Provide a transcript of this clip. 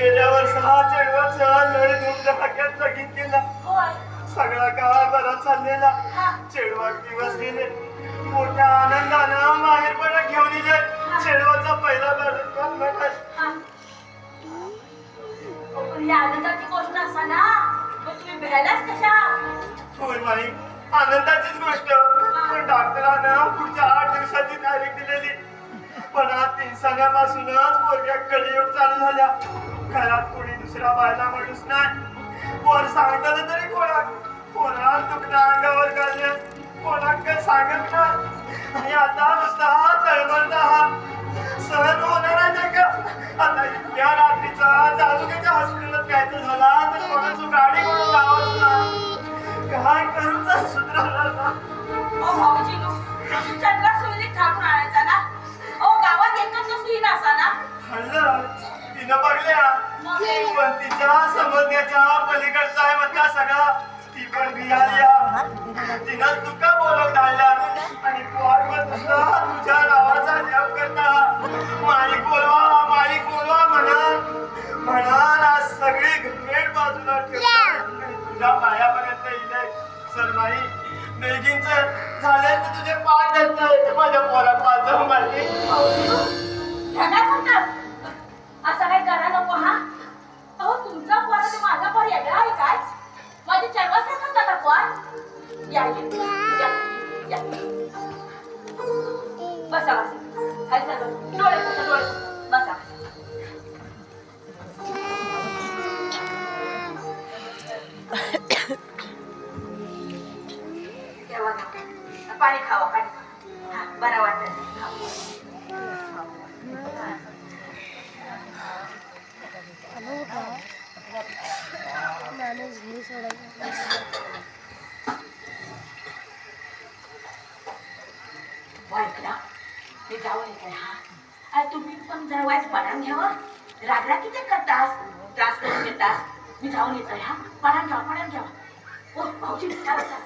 गेल्यावर सहा चेडवाचा लढ लगीन केला. होय. सगळा काळ बरा चाललेला. चेडवाक दिवस गेले. मोठ्या आनंदानं माहेरपणा घेऊन इले. चेडवाचा पहिला म्हणाल? ही. आनंदाची गोष्ट असा ना तुम्ही कशा? होय माई. आनंदाचीच गोष्ट. पण डॉक्टरानं पुढच्या आठ दिवसाची तारीख दिलेली. पण आज तीन पोरग्या कलियुग चालू झाल्या. घरात कोणी दुसरा बायला माणूस नाही. पोर सांगताना तरी कोणा कोणा तुकडा अंगावर घालल्या कोणाक काय सांगत नाही. आणि आता नुसता तळमळता हा. सहन होणार आहे का? आता इतक्या रात्रीचा तालुक्याच्या हॉस्पिटलात जायचं झाला तर कोणाचं गाडी कोणाला लावत नाही. काय करूचा सुधारला तिनं बघल्या. पण तिच्या समजण्याच्या पलीकडचा आहे म्हणता सगळा ती पण बियाल्या. तिनं तुका बोलत आल्या आणि तुझा तुझ्या नावाचा जप करता. मालिक बोलवा मालिक बोलवा म्हणा. म्हणाल आज सगळी घटनेट बाजूला ठेवून तुझ्या पायापर्यंत येईल सरमाई नेगींच झाले तर तुझे पाय नाही माझ्या पाणी खावा पाणी बरं वाटतं खावा. सोडायचं ते जाऊन येते तुम्ही पण जरा पडान घ्यावा रागरा किती करतास त्रास करून घेतास मी जाऊन येतोय हा पडान घ्यावा पडान घ्यावा ओ भाऊजी चला चला